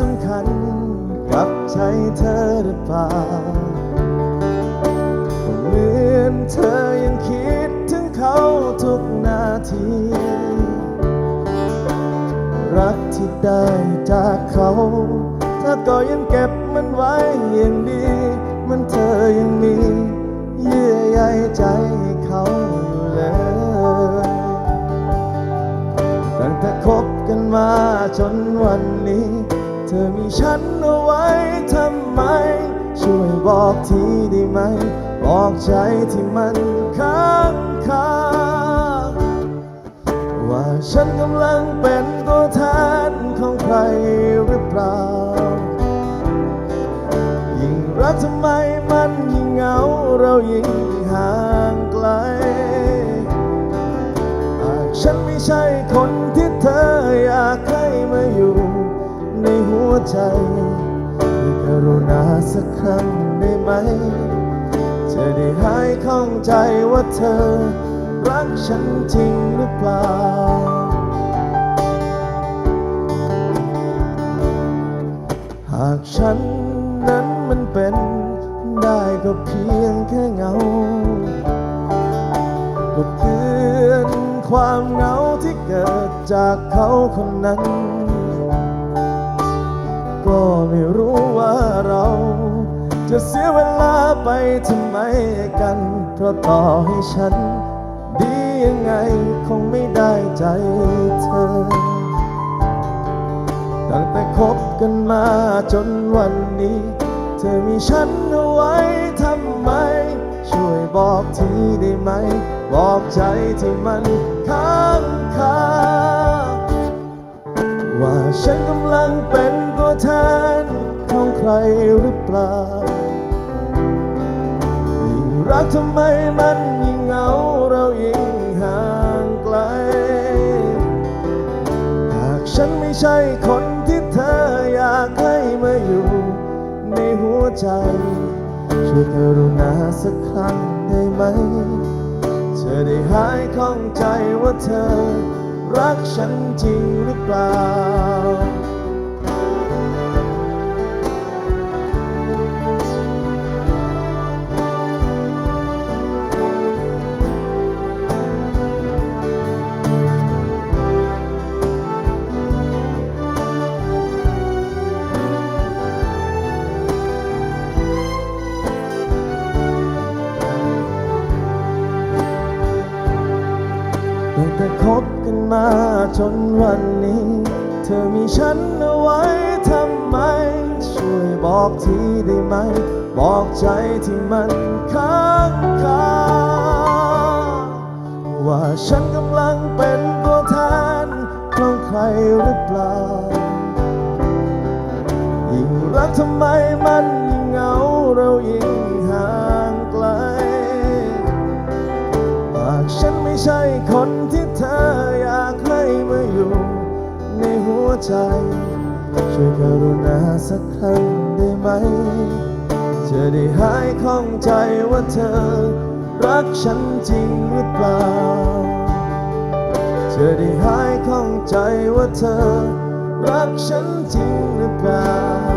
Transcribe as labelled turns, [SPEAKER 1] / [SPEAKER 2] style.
[SPEAKER 1] สำคัญ กับใจเธอหรือเปล่าเหมือนเธอยังคิดถึงเขาทุกนาที รักที่ได้จากเขาเธอก็ยังเก็บมันไว้อย่างดีมันเธอยังมีเยื่อใยใจให้เขาอยู่เลยตั้งแต่คบกันมาจนวันนี้ เธอมีฉันเอาไว้ทำไม ช่วยบอกทีได้ไหม บอกใจที่มันค้างคาว่าฉันกำลังเป็นตัวแทนของใครหรือเปล่า ยิ่งรักทำไมมันยิ่งเหงาเรายิ่งห่างไกลหากฉันไม่ใช่คนที่ ใจให้กรุณาสักครั้งได้ไหม จะได้หายข้องใจว่าเธอ รักฉันจริงหรือเปล่า หากฉันนั้นมันเป็นได้ก็เพียงแค่เงา ก็เพื่อนความเหงาที่เกิดจากเขาคนนั้น ก็ไม่รู้ว่าเรา จะเสียเวลาไปทำไมกัน เพราะต่อให้ฉัน ดียังไงคงไม่ได้ใจเธอ ตั้งแต่คบกันมาจนวันนี้ เธอมีฉันเอาไว้ทำไม ช่วยบอกทีได้ไหม บอกใจที่มันค้างคาว่าฉันกำลังเป็น ตัวแทนของใครหรือเปล่ายิ่งรักทำไมมันยิ่งเหงาเรายิ่งห่างไกล หากฉันไม่ใช่คนที่เธออยากให้มาอยู่ในหัวใจ ช่วยกรุณาสักครั้งได้ไหมจะได้หายข้องใจว่าเธอ รักฉันจริงหรือเปล่า กันมาจนวันนี้ เธอมีฉันเอาไว้ทำไม ช่วยบอกทีได้ไหม บอกใจที่มันค้างคาว่าฉันกำลังเป็นตัวแทนของใครหรือเปล่า ยิ่งรักทำไมมันยิ่งเหงาเรายิ่งห่างไกลหากฉันไม่ใช่คน ใจ ช่วยกรุณาสักครั้งได้ไหม จะได้หายข้องใจว่าเธอ รักฉันจริงหรือเปล่า จะได้หายข้องใจว่าเธอ รักฉันจริงหรือเปล่า